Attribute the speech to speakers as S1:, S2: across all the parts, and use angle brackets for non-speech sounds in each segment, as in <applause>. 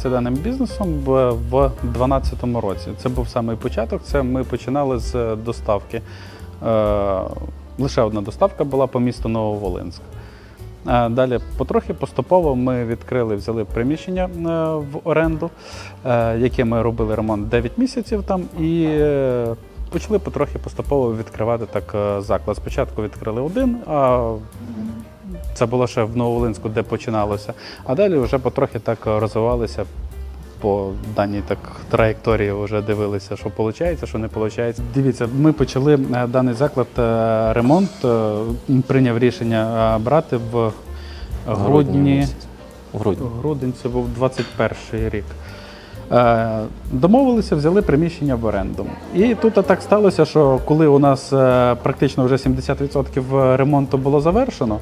S1: е, займатися даним бізнесом в- в 2012 році. Це був самий початок. Це ми починали з доставки. Е, Лише одна доставка була по місту Нововолинськ. Е, Далі потрохи поступово ми відкрили, взяли приміщення е, в оренду, е, яке ми робили ремонт 9 місяців там і е, почали потрохи поступово відкривати так е, заклад. Спочатку відкрили один, а це було ще в Нововолинську, де починалося. А далі вже потрохи так розвивалися по даній так траєкторії, вже дивилися, що виходить, що не виходить. Дивіться, ми почали е, даний заклад е, ремонт, е, прийняв рішення брати в грудні.
S2: грудні.
S1: Грудень це був 21 рік. Домовилися, взяли приміщення в оренду. І тут так сталося, що коли у нас практично вже 70% ремонту було завершено,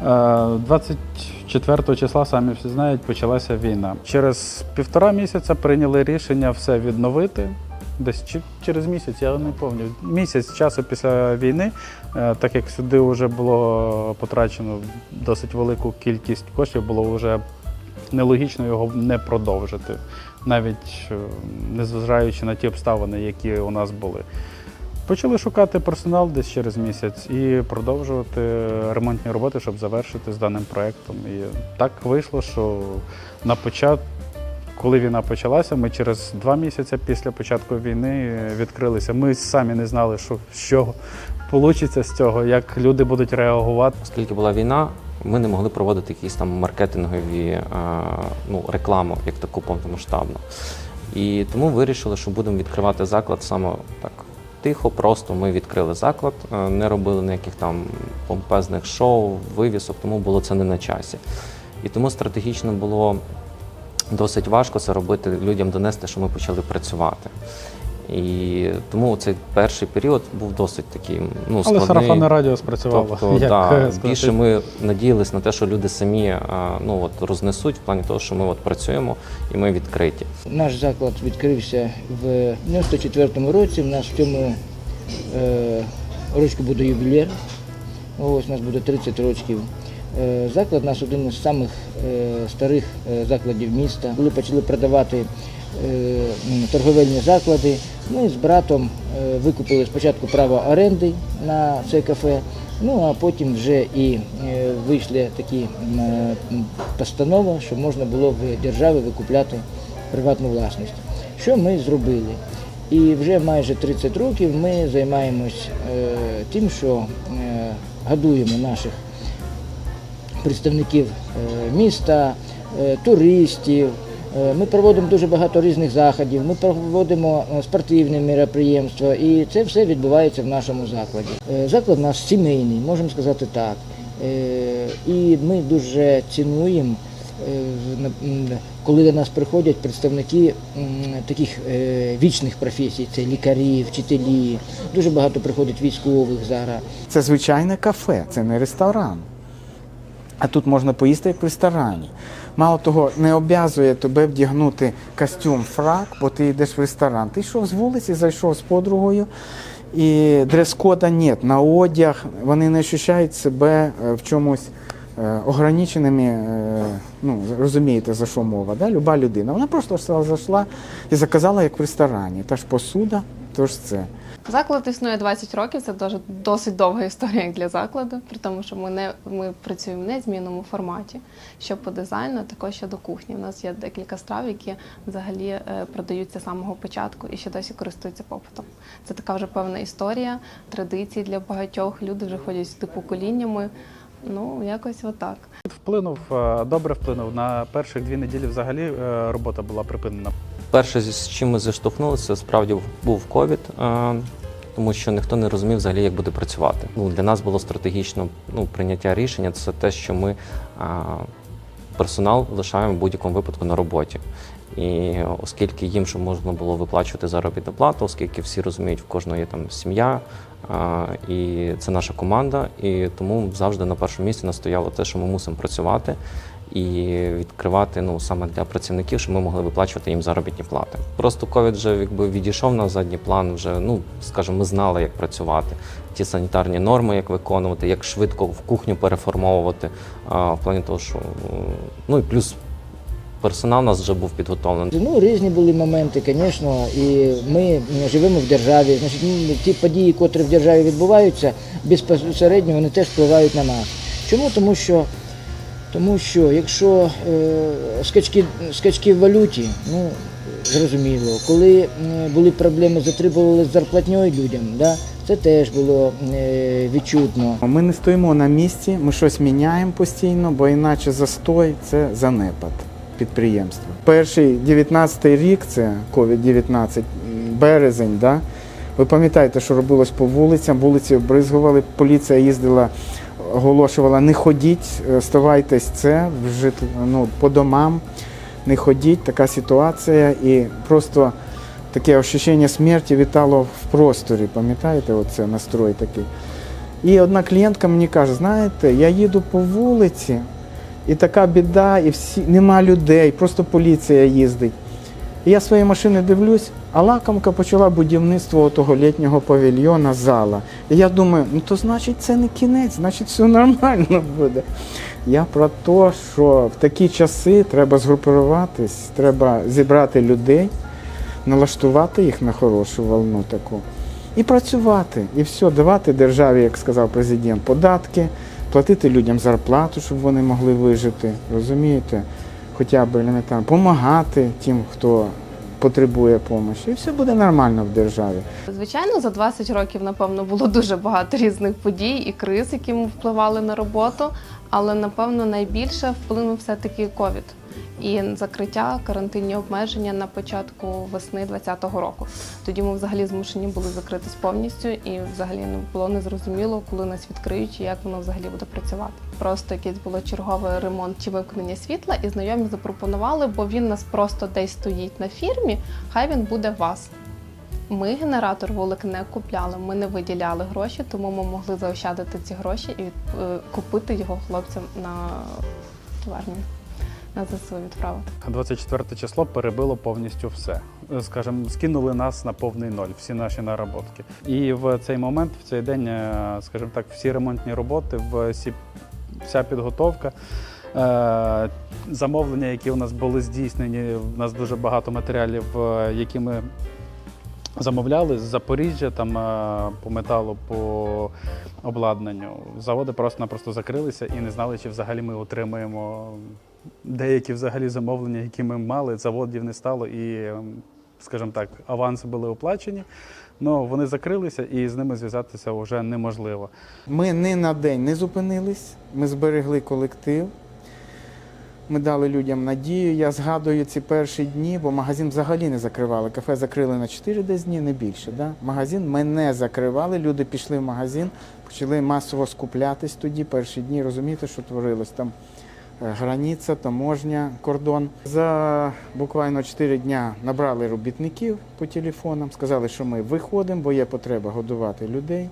S1: 24 числа, самі всі знають, почалася війна. Через півтора місяця прийняли рішення все відновити. Десь через місяць, я не пам'ятаю. Місяць часу після війни, е, так як сюди вже було потрачено досить велику кількість коштів, було вже нелогічно його не продовжити, навіть е, незважаючи на ті обставини, які у нас були. Почали шукати персонал десь через місяць і продовжувати ремонтні роботи, щоб завершити з даним проєктом. І так вийшло, що на початку, коли війна почалася, ми через два місяці після початку війни відкрилися. Ми самі не знали, що що вийде з цього, як люди будуть реагувати.
S2: Оскільки була війна, ми не могли проводити якісь там маркетингові е, ну, рекламу як таку повномасштабну. І тому вирішили, що будемо відкривати заклад саме так тихо, просто ми відкрили заклад, е, не робили ніяких там помпезних шоу, вивісок, тому було це не на часі. І тому стратегічно було досить важко це робити, людям донести, що ми почали працювати. І тому цей перший період був досить такий ну,
S1: Але сарафанне радіо спрацювало.
S2: Тобто,
S1: як
S2: да, більше ми надіялись на те, що люди самі ну, от, рознесуть в плані того, що ми от працюємо і ми відкриті.
S3: Наш заклад відкрився в 94-му році. У нас в цьому е, рочку буде ювілер. Ось у нас буде 30 років. Е, заклад у нас один із самих е, старих е, закладів міста. Коли почали продавати торговельні заклади, ми з братом е, викупили спочатку право оренди на це кафе. Ну а потім вже і е, вийшли такі е, постанови, що можна було в державі викупляти приватну власність. Що ми зробили? І вже майже 30 років ми займаємось тим, що годуємо наших представників міста, туристів. Е, Ми проводимо дуже багато різних заходів, ми проводимо е, спортивні мероприємства, і це все відбувається в нашому закладі. Е, Заклад нас сімейний, можемо сказати так. І ми дуже цінуємо, коли до нас приходять представники таких вічних професій, це лікарі, вчителі. Дуже багато приходять військових зараз.
S4: Це звичайне кафе, це не ресторан. А тут можна поїсти як в ресторані. Мало того, не обов'язує тебе вдягнути костюм фрак, бо ти йдеш в ресторан. Ти йшов з вулиці, зайшов з подругою, і дрес-кода нет. На одяг вони не відчувають себе е, в чомусь е, ограниченими. е, Ну, розумієте, за що мова. Да? Люба людина. Вона просто зайшла і заказала як в ресторані. Та ж посуда, то ж це.
S5: Заклад існує 20 років. Це дуже досить довга історія для закладу, при тому, що ми не ми працюємо в змінному форматі. Що по дизайну, також щодо кухні. У нас є декілька страв, які взагалі е, продаються з самого початку і ще досі користуються попитом. Це така вже певна історія, традиції для багатьох. Люди вже ходять сюди поколіннями. Ну, якось отак.
S1: Вплинув, е, добре вплинув. На перших дві неділі взагалі е, робота була припинена.
S2: Перше, з чим ми зіштовхнулися, справді був ковід, е, тому що ніхто не розумів взагалі, як буде працювати. Ну, для нас було стратегічно ну, прийняття рішення це те, що ми е, персонал лишаємо в будь-якому випадку на роботі. І оскільки їм ще можна було виплачувати заробітну плату, оскільки всі розуміють, в кожного є там сім'я, а, і це наша команда, і тому завжди на першому місці настояло те, що ми мусимо працювати і відкривати ну саме для працівників, щоб ми могли виплачувати їм заробітні плати. Просто ковід вже якби відійшов на задній план. Вже ну скажімо, ми знали, як працювати, ті санітарні норми, як виконувати, як швидко в кухню переформовувати. А, в плані того, що ну і плюс персонал у нас вже був підготовлений.
S3: Ну, різні були моменти, звісно, і ми живемо в державі. Значить, ну, ті події, котрі в державі відбуваються, безпосередньо вони теж впливають на нас. Чому? Тому що, тому що якщо е, скачки, скачки в валюті, ну, зрозуміло, коли були проблеми, затребували з зарплатньою людям, да, це теж було е, відчутно.
S4: Ми не стоїмо на місці, ми щось міняємо постійно, бо іначе застой це занепад підприємства. Перший 19-й рік це COVID-19, березень. Да? Ви пам'ятаєте, що робилось по вулицям, вулиці обризгували, поліція їздила, оголошувала, не ходіть, е, ставайтесь це в жит... ну, по домам, не ходіть, така ситуація. І просто таке ощущення смерті вітало в просторі. Пам'ятаєте, оце настрой такий. І одна клієнтка мені каже: знаєте, я їду по вулиці, і така біда, і всі нема людей, просто поліція їздить. Я своєї машини дивлюсь, а лакомка почала будівництво того літнього павільйона зала. І я думаю, ну то значить це не кінець, значить все нормально буде. Я про те, що в такі часи треба згрупуватись, треба зібрати людей, налаштувати їх на хорошу волну таку. І працювати, і все, давати державі, як сказав президент, податки, платити людям зарплату, щоб вони могли вижити, розумієте? Хоча б елементарно, допомагати тим, хто потребує допомоги. І все буде нормально в державі.
S5: Звичайно, за 20 років, напевно, було дуже багато різних подій і криз, які впливали на роботу. Але напевно найбільше вплинув все-таки ковід і закриття, карантинні обмеження на початку весни 2020 року. Тоді ми взагалі змушені були закритись повністю, і взагалі не було незрозуміло, коли нас відкриють і як воно взагалі буде працювати. Просто якийсь було черговий ремонт чи вимкнення світла, і знайомі запропонували, бо він нас просто десь стоїть на фірмі, хай він буде вас. Ми генератор вулик не купляли, ми не виділяли гроші, тому ми могли заощадити ці гроші і е, купити його хлопцям на товарні, на ЗСУ відправити.
S1: 24 число перебило повністю все. Скажімо, скинули нас на повний ноль, всі наші наработки. І в цей момент, в цей день, е, скажімо так, всі ремонтні роботи, всі, вся підготовка. е, Замовлення, які у нас були здійснені, у нас дуже багато матеріалів, е, які ми замовляли з Запоріжжя, там е, по металу, по обладнанню. Заводи просто-напросто закрилися і не знали, чи взагалі ми отримаємо деякі взагалі замовлення, які ми мали. Заводів не стало і, ем, скажімо так, аванси були оплачені. Ну вони закрилися і з ними зв'язатися вже неможливо.
S4: Ми ні на день не зупинились, ми зберегли колектив. Ми дали людям надію. Я згадую ці перші дні, бо магазин взагалі не закривали. Кафе закрили на 4 десь дні, не більше. Да? Магазин ми не закривали. Люди пішли в магазин, почали масово скуплятись тоді. Перші дні розумієте, що творилось там. Е, Границя, таможня, кордон. За буквально 4 дня набрали робітників по телефонам, сказали, що ми виходимо, бо є потреба годувати людей.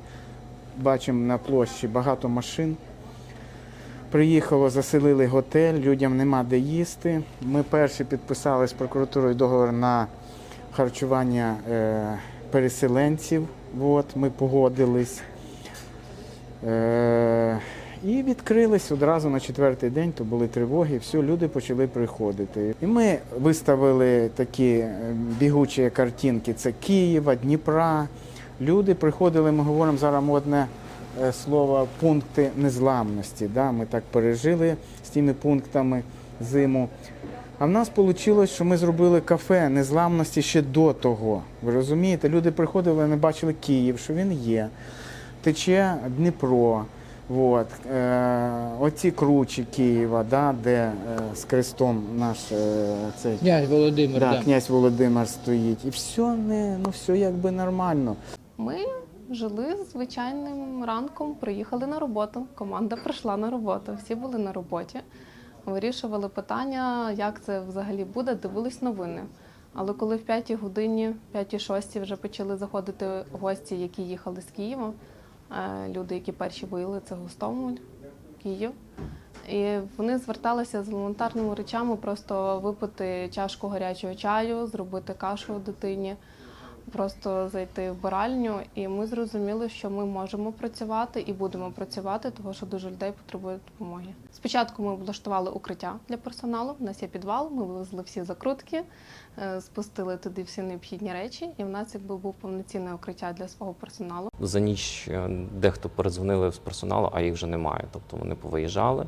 S4: Бачимо на площі багато машин. Приїхало, заселили готель, людям нема де їсти. Ми перші підписали з прокуратурою договор на харчування е, переселенців. От, ми погодились. І відкрились одразу на четвертий день, то були тривоги, все, люди почали приходити. І ми виставили такі е, бігучі картинки: це Києва, Дніпра. Люди приходили, ми говоримо зараз модне е, слово пункти незламності. Да? Ми так пережили з тими пунктами зиму. А в нас вийшло, що ми зробили кафе незламності ще до того. Ви розумієте? Люди приходили, не бачили Київ, що він є. Тече Дніпро. От. Е, оці кручі Києва, да, де е, з крестом наш е, цей
S3: Князь Володимир,
S4: да,
S3: да.
S4: князь Володимир стоїть. І все не, ну все якби нормально.
S5: Ми жили звичайним ранком, приїхали на роботу. Команда прийшла на роботу. Всі були на роботі, вирішували питання, як це взагалі буде, дивились новини. Але коли в п'ятій годині, п'ятій шостій вже почали заходити гості, які їхали з Києва, люди, які перші виїли, це Гостомель, Київ. І вони зверталися з елементарними речами, просто випити чашку гарячого чаю, зробити кашу дитині. Просто зайти в биральню, і ми зрозуміли, що ми можемо працювати і будемо працювати, тому що дуже людей потребує допомоги. Спочатку ми облаштували укриття для персоналу. У нас є підвал, ми вивезли всі закрутки, е, спустили туди всі необхідні речі, і в нас якби був повноцінне укриття для свого персоналу.
S2: За ніч е, дехто передзвонили з персоналу, а їх вже немає. Тобто вони повиїжджали.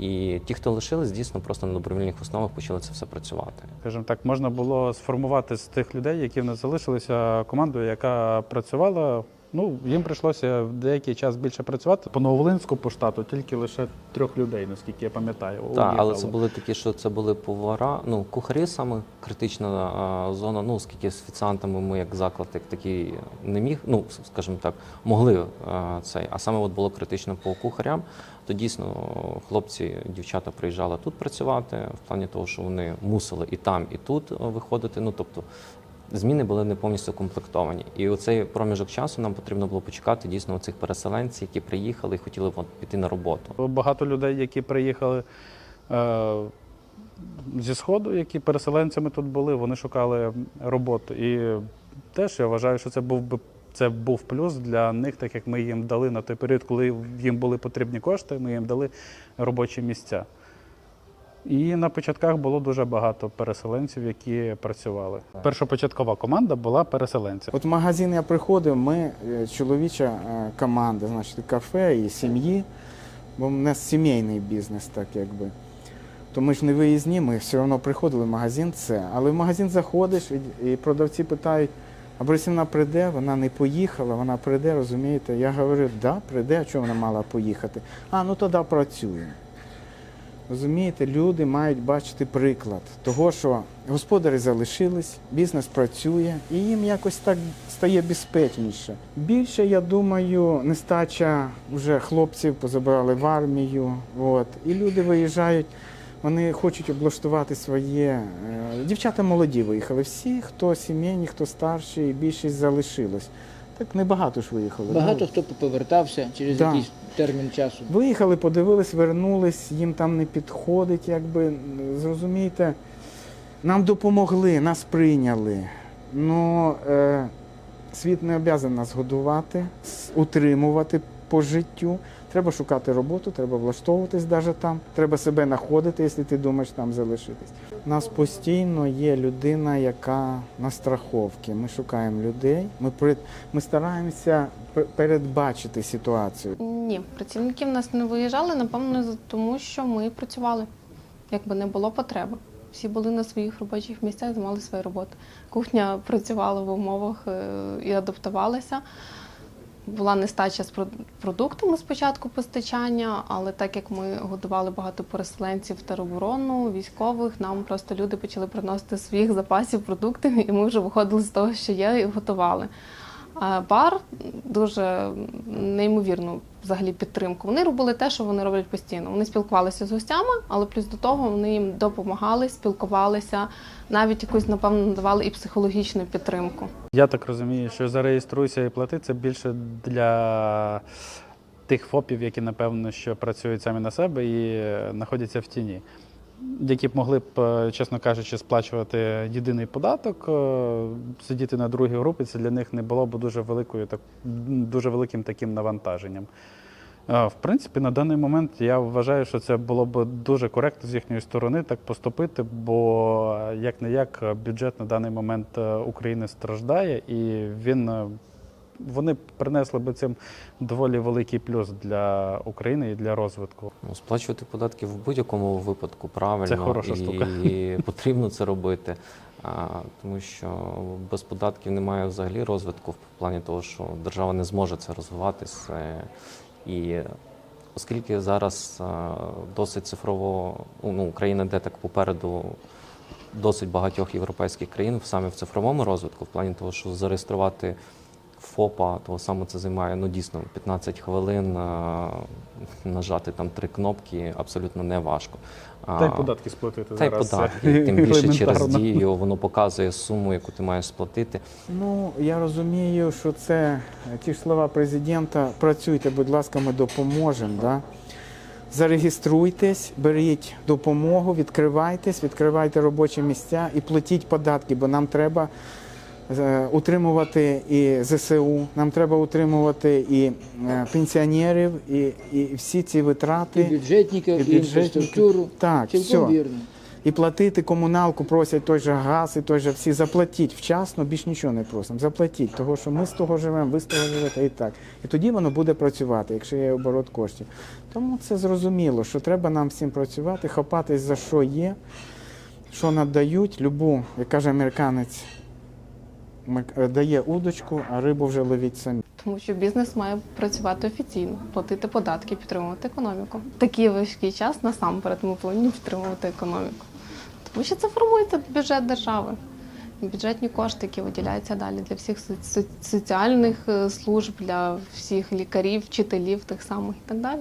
S2: І ті, хто лишились, дійсно просто на добровільних основах почали це все працювати.
S1: Скажімо так, можна було сформувати з тих людей, які в нас залишилися, команду, яка працювала. Ну, їм прийшлося в деякий час більше працювати. По Нововолинську по штату тільки лише трьох людей, наскільки я пам'ятаю.
S2: Так, але це були такі, що це були повара, ну кухарі саме критична а, зона. Ну оскільки з офіціантами ми як заклад, як такий не міг, ну скажімо так, могли а, цей. А саме от було критично по кухарям. То дійсно хлопці, дівчата приїжджали тут працювати в плані того, що вони мусили і там, і тут виходити. Ну тобто. Зміни були не повністю комплектовані, і оцей проміжок часу нам потрібно було почекати дійсно цих переселенців, які приїхали і хотіли от, піти на роботу.
S1: Багато людей, які приїхали е, зі Сходу, які переселенцями тут були, вони шукали роботу. І теж я вважаю, що це був би. Це був плюс для них, так як ми їм дали на той період, коли їм були потрібні кошти, ми їм дали робочі місця. І на початках було дуже багато переселенців, які працювали. Першопочаткова команда була переселенців.
S4: От в магазин я приходив, ми е, чоловіча е, команда, значить, кафе і сім'ї, бо в нас сімейний бізнес, так якби. То ми ж не виїзні, ми все одно приходили в магазин це. Але в магазин заходиш і, продавці питають, а Борисівна прийде, вона не поїхала, вона прийде, розумієте? Я говорю, да, прийде, а чого вона мала поїхати? А, ну тоді працюємо. Розумієте, люди мають бачити приклад того, що господарі залишились, бізнес працює і їм якось так стає безпечніше. Більше, я думаю, нестача вже хлопців позабрали в армію. От, і люди виїжджають, вони хочуть облаштувати своє. е, Дівчата молоді виїхали. Всі, хто сімейні, хто старші, і більшість залишилось. Так небагато ж виїхали.
S3: Багато
S4: Ну,
S3: хто повертався через
S4: Да.
S3: якийсь термін часу.
S4: Виїхали, подивились, вернулись, їм там не підходить, якби зрозумієте, нам допомогли, нас прийняли. Ну е, світ не обязан нас годувати, с- утримувати по життю. Треба шукати роботу, треба влаштовуватись навіть там, треба себе знаходити, якщо ти думаєш там залишитись. У нас постійно є людина, яка на страховці. Ми шукаємо людей, ми, при- ми стараємося пер- передбачити ситуацію.
S5: Ні, працівники в нас не виїжджали, напевно, тому що ми працювали. Якби не було потреби. Всі були на своїх робочих місцях, займали свою роботу. Кухня працювала в умовах е, і адаптувалася. Була нестача з прод- продуктами спочатку постачання, але так як ми годували багато переселенців тероборону, військових, нам просто люди почали приносити своїх запасів продуктів, і ми вже виходили з того, що є, і готували. Бар дуже неймовірну взагалі підтримку. Вони робили те, що вони роблять постійно. Вони спілкувалися з гостями, але плюс до того вони їм допомагали, спілкувалися, навіть якусь, напевно, надавали і психологічну підтримку.
S1: Я так розумію, що зареєструйся і плати це більше для тих ФОПів, які напевно що працюють самі на себе і знаходяться в тіні. Які б могли б, е, чесно кажучи, сплачувати єдиний податок, е, сидіти на другій групі, це для них не було б дуже великою, так дуже великим таким навантаженням. Е, В принципі, на даний момент я вважаю, що це було б дуже коректно з їхньої сторони так поступити, бо як не як бюджет на даний момент України страждає, і він вони принесли би цим доволі великий плюс для України і для розвитку.
S2: Ну, сплачувати податки в будь-якому випадку правильно
S1: Це хороша
S2: і,
S1: штука.
S2: і <laughs> потрібно це робити. А, тому що без податків немає взагалі розвитку в плані того, що держава не зможе це розвиватися. І оскільки зараз а, досить цифрово, ну, Україна йде так попереду досить багатьох європейських країн саме в цифровому розвитку, в плані того, що зареєструвати ФОПа, того саме це займає ну дійсно 15 хвилин, нажати там три кнопки абсолютно не важко.
S1: Та й податки сплатити
S2: та й
S1: зараз.
S2: податки, тим більше через дію воно показує суму, яку ти маєш сплатити.
S4: Ну, я розумію, що це е, ті ж слова президента. Працюйте, будь ласка, ми допоможемо. Да? Зареєструйтесь, беріть допомогу, відкривайтесь, відкривайте робочі місця і платіть податки, бо нам треба е, утримувати і ЗСУ, нам треба утримувати і е, пенсіонерів, і, і всі ці
S3: І
S4: витрати,
S3: бюджетників, і,
S4: бюджетників.
S3: інфраструктуру.
S4: Так,
S3: Цілком
S4: все.
S3: вірно.
S4: І платити комуналку просять той же газ, і той же всі заплатіть вчасно, більш нічого не просимо. Заплатіть, того що ми з того живемо, ви з того живете і так. І тоді воно буде працювати, якщо є оборот коштів. Тому це зрозуміло, що треба нам всім працювати, хапатись за що є, що надають. Любу, як каже американець, дає удочку, а рибу вже ловіть самі.
S5: Тому що бізнес має працювати офіційно, платити податки, підтримувати економіку. Такий важкий час насамперед ми повинні підтримувати економіку. Тому що це формується бюджет держави. Бюджетні кошти, які виділяються далі для всіх со- со- соціальних е, служб, для всіх лікарів, вчителів тих самих і так далі.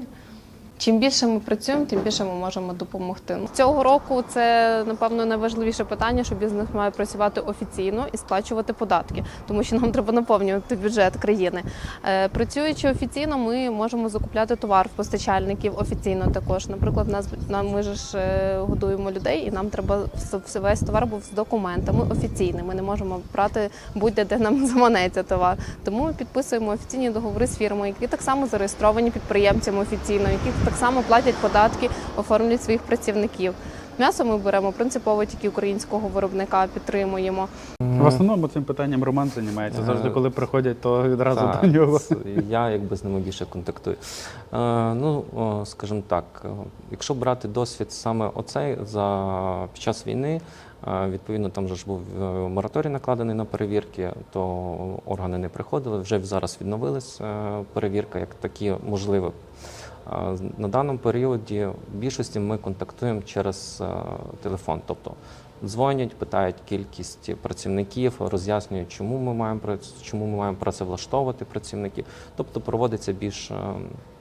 S5: Чим більше ми працюємо, тим більше ми можемо допомогти. Цього року це напевно найважливіше питання, що бізнес має працювати офіційно і сплачувати податки, тому що нам треба наповнювати бюджет країни. Е, Працюючи офіційно, ми можемо закупляти товар в постачальників офіційно також. Наприклад, нас ми ж е, годуємо людей, і нам треба вс- весь товар був з документами офіційними. Ми не можемо брати будь-де, де нам <laughs> заманеться товар. Тому ми підписуємо офіційні договори з фірмою, які так само зареєстровані підприємцями офіційно, які так само платять податки, оформлюють своїх працівників. М'ясо ми беремо принципово тільки українського виробника, підтримуємо.
S1: В основному цим питанням Роман займається. Завжди,
S2: Е,
S1: коли приходять, то відразу
S2: Так,
S1: до нього.
S2: Я якби з ними більше контактую. Е, ну, скажімо так, якщо брати досвід саме оцей за під час війни, е, відповідно, там же ж був мораторій накладений на перевірки, то органи не приходили. Вже зараз відновилась перевірка, як такі можливі. На даному періоді в більшості ми контактуємо через е, телефон, тобто дзвонять, питають кількість працівників, роз'яснюють, чому ми маємо чому ми маємо працевлаштовувати працівників. Тобто проводиться більш е,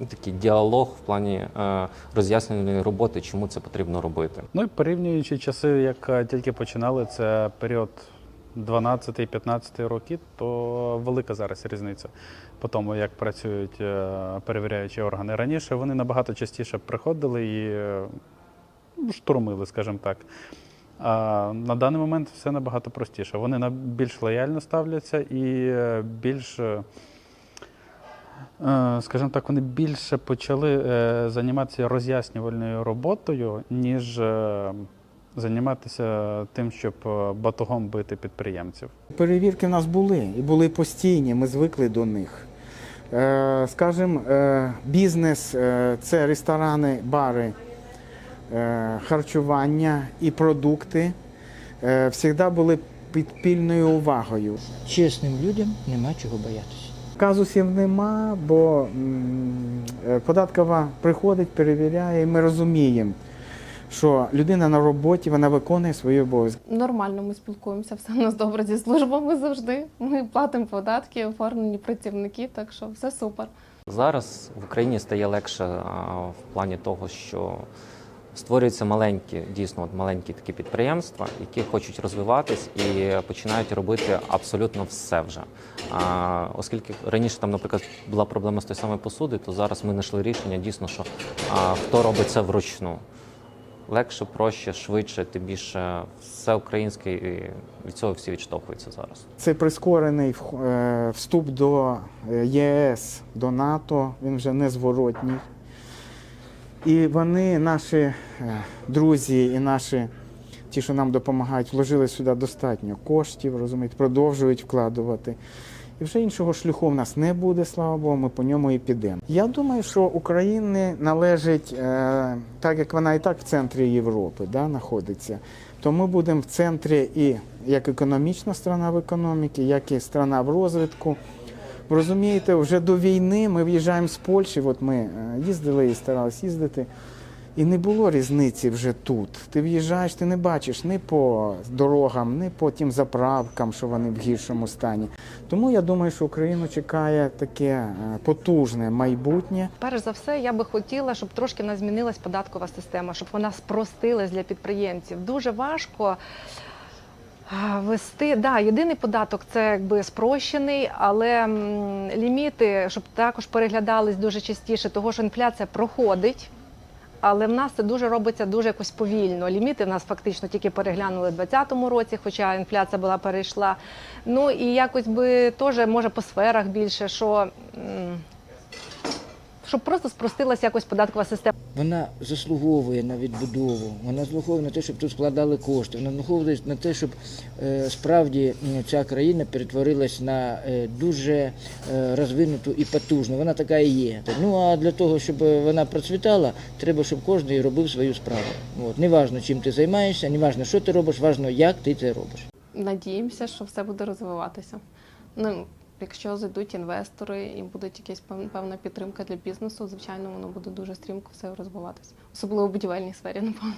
S2: ну, такий діалог в плані е, роз'яснювальної роботи, чому це потрібно робити.
S1: Ну і порівнюючи часи, як тільки починали, це період 12-15 роки, то велика зараз різниця по тому, як працюють е, перевіряючі органи. Раніше вони набагато частіше приходили і е, штурмили, скажімо так. А на даний момент все набагато простіше. Вони більш лояльно ставляться і е, більш. Скажімо так, вони більше почали займатися роз'яснювальною роботою, ніж займатися тим, щоб е, батогом бити підприємців.
S4: Перевірки в нас були і були постійні, ми звикли до них. Е, Скажімо, е, бізнес е, це ресторани, бари, харчування і продукти завжди були під пільною увагою.
S3: Чесним людям нема чого боятися.
S4: Казусів нема, бо податкова приходить, перевіряє, і ми розуміємо, що людина на роботі вона виконує свої обов'язки.
S5: Нормально ми спілкуємося, все в нас добре зі службами завжди. Ми платимо податки, оформлені працівники, так що все супер.
S2: Зараз в Україні стає легше в плані того, що створюються маленькі, дійсно от маленькі такі підприємства, які хочуть розвиватись і починають робити абсолютно все вже. А, оскільки раніше там, наприклад, була проблема з тої самої посуди, то зараз ми знайшли рішення дійсно, що а, хто робить це вручну. Легше, проще, швидше, тим більше все українське, і від цього всі відштовхуються зараз.
S4: Цей прискорений е, вступ до е, ЄС, до НАТО, він вже незворотній. І вони, наші е, друзі і наші, ті, що нам допомагають, вложили сюди достатньо коштів, розумієте, продовжують вкладувати. І вже іншого шляху в нас не буде, слава Богу, ми по ньому і підемо. Я думаю, що Україні належить, е, так як вона і так в центрі Європи да, знаходиться, то ми будемо в центрі і як економічна страна в економіці, як і страна в розвитку. Ви розумієте, вже до війни ми в'їжджаємо з Польщі, от ми е, їздили і старалися їздити. І не було різниці вже тут. Ти в'їжджаєш, ти не бачиш ні по дорогам, ні по тим заправкам, що вони в гіршому стані. Тому я думаю, що Україну чекає таке е, потужне майбутнє.
S6: Перш за все, я би хотіла, щоб трошки в нас змінилась податкова система, щоб вона спростилась для підприємців. Дуже важко. Вести, да, єдиний податок це якби спрощений, але ліміти, щоб також переглядались дуже частіше, того що інфляція проходить. Але в нас це дуже робиться дуже якось повільно. Ліміти в нас фактично тільки переглянули в 2020 році, хоча інфляція була перейшла. Ну і якось би теж може по сферах більше, що. Щоб просто спростилася якось податкова система.
S3: Вона заслуговує на відбудову, вона заслуговує на те, щоб тут складали кошти, вона заслуговує на те, щоб е, справді ця країна перетворилась на е, дуже е, розвинуту і потужну. Вона така і є. Ну а для того, щоб вона процвітала, треба, щоб кожен робив свою справу. От. Неважно, чим ти займаєшся, неважно, що ти робиш, важно, як ти це робиш.
S5: Надіємося, що все буде розвиватися. Ну, якщо зайдуть інвестори і буде якась певна підтримка для бізнесу, звичайно, воно буде дуже стрімко все розвиватися, особливо в будівельній сфері, напевно.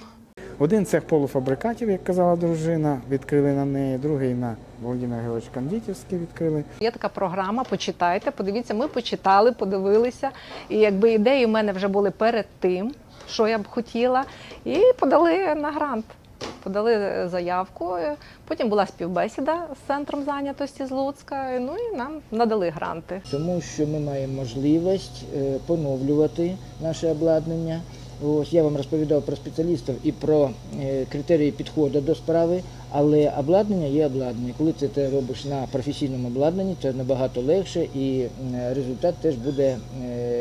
S4: Один цех полуфабрикатів, як казала дружина, відкрили на неї, другий на Володимир Георгійович Кандітівський відкрили.
S6: Є така програма, почитайте, подивіться, ми почитали, подивилися. І якби ідеї в мене вже були перед тим, що я б хотіла, і подали на грант. Подали е, заявку. Потім була співбесіда з центром зайнятості з Луцька. Ну і нам надали гранти.
S3: Тому що ми маємо можливість е, поновлювати наше обладнання. Ось я вам розповідав про спеціалістів і про е, критерії підходу до справи, але обладнання є обладнання. Коли це ти робиш на професійному обладнанні, це набагато легше і результат теж буде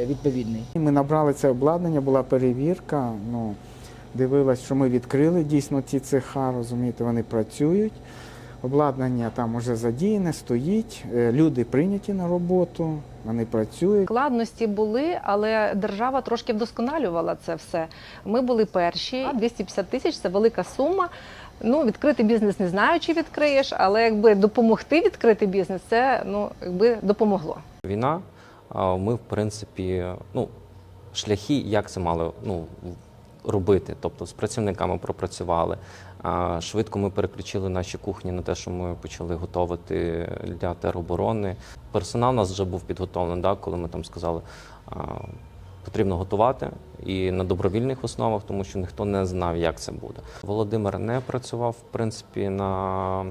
S3: відповідний.
S4: Ми набрали це обладнання, була перевірка. Ну, дивилась, що ми відкрили дійсно ці цеха, розумієте, вони працюють. Обладнання там уже задіяне, стоїть, е, люди прийняті на роботу, вони працюють.
S6: Складності були, але держава трошки вдосконалювала це все. Ми були перші. 250 тисяч це велика сума. Ну, відкрити бізнес не знаю, чи відкриєш, але якби допомогти відкрити бізнес, це ну якби допомогло.
S2: Війна, а, ми, в принципі, ну, шляхи, як це мали ну, робити. Тобто з працівниками пропрацювали. Швидко ми переключили наші кухні на те, що ми почали готувати для тероборони. Персонал у нас вже був підготовлений, да, коли ми там сказали. Потрібно готувати і на добровільних основах, тому що ніхто не знав, як це буде. Володимир не працював в принципі на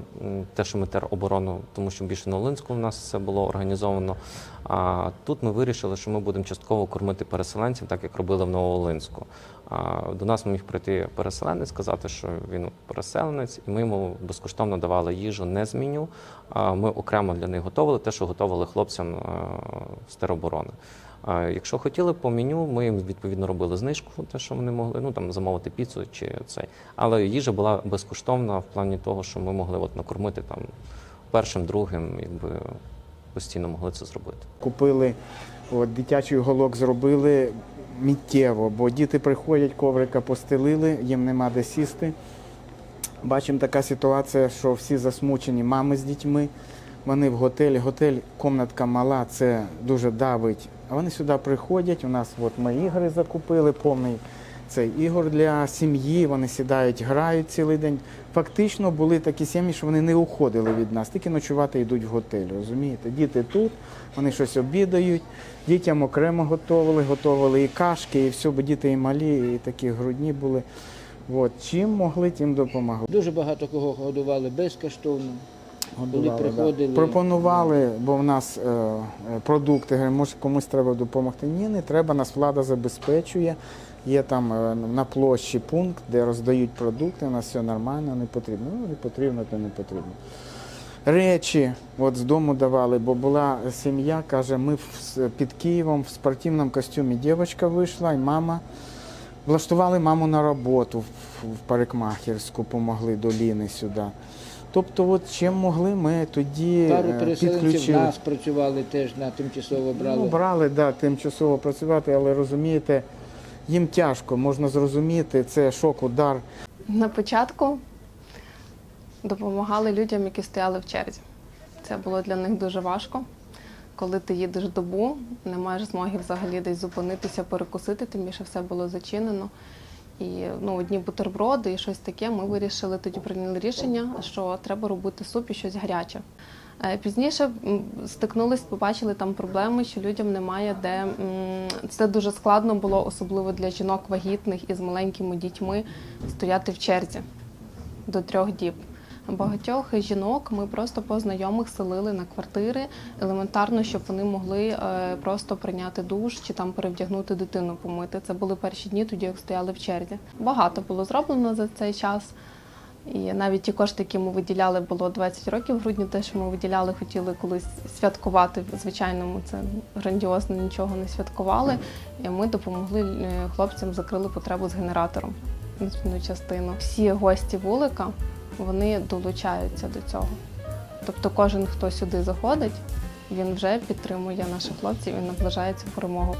S2: те, що ми тероборону, тому що більше на Волинську в нас це було організовано. А тут ми вирішили, що ми будемо частково кормити переселенців, так як робили в Нововолинську. До нас міг прийти переселенець, сказати, що він переселенець, і ми йому безкоштовно давали їжу не з меню. Ми окремо для них готували те, що готували хлопцям з тероборони. Якщо хотіли по меню, ми їм відповідно робили знижку, те, що вони могли, ну там замовити піцу чи цей. Але їжа була безкоштовна в плані того, що ми могли от накормити там першим, другим, якби постійно могли це зробити.
S4: Купили от, дитячий уголок, зробили миттєво, бо діти приходять, коврика постелили, їм нема де сісти. Бачимо така ситуація, що всі засмучені мами з дітьми. Вони в готелі. Готель, комнатка мала, це дуже давить. А вони сюди приходять. У нас от ми ігри закупили, повний цей ігор для сім'ї. Вони сідають, грають цілий день. Фактично були такі сім'ї, що вони не уходили від нас, тільки ночувати йдуть в готель. Розумієте? Діти тут, вони щось обідають, дітям окремо готували, готували і кашки, і все, бо діти і малі, і такі грудні були. От, чим могли, тим допомогли.
S3: Дуже багато кого годували безкоштовно. Коли
S4: Годували, да.
S3: приходили,
S4: Пропонували, бо в нас е, е, продукти, може комусь треба допомогти. Ні, не треба, нас влада забезпечує. Є там е, на площі пункт, де роздають продукти, у нас все нормально, не потрібно. Ну, не потрібно, то не потрібно. Речі от з дому давали, бо була сім'я, каже, ми в, під Києвом в спортивному костюмі дівчинка вийшла, і мама. Влаштували маму на роботу в, парикмахерську, помогли до Ліни сюди. Тобто, от чим могли, ми тоді
S3: пару
S4: е,
S3: переселенців нас працювали теж на тимчасово брали.
S4: Ну, брали, да, тимчасово працювати, але розумієте, їм тяжко, можна зрозуміти, це шок, удар.
S5: На початку допомагали людям, які стояли в черзі. Це було для них дуже важко. Коли ти їдеш добу, не маєш змоги взагалі десь зупинитися, перекусити, тим більше все було зачинено. І ну, одні бутерброди і щось таке. Ми вирішили тоді прийняли рішення, що треба робити суп і щось гаряче. Е, Пізніше стикнулись, побачили там проблеми, що людям немає де це дуже складно було, особливо для жінок вагітних і з маленькими дітьми, стояти в черзі до трьох діб. Багатьох жінок ми просто по знайомих селили на квартири, елементарно, щоб вони могли е, просто прийняти душ чи там перевдягнути дитину, помити. Це були перші дні, тоді як стояли в черзі. Багато було зроблено за цей час. І навіть ті кошти, які ми виділяли, було 20 років в грудні, те, що ми виділяли, хотіли колись святкувати. Звичайно, ми це грандіозно нічого не святкували. І ми допомогли е, хлопцям, закрили потребу з генератором на частину. Всі гості вулика вони долучаються до цього. Тобто кожен, хто сюди заходить, він вже підтримує наших хлопців і наближається перемогу.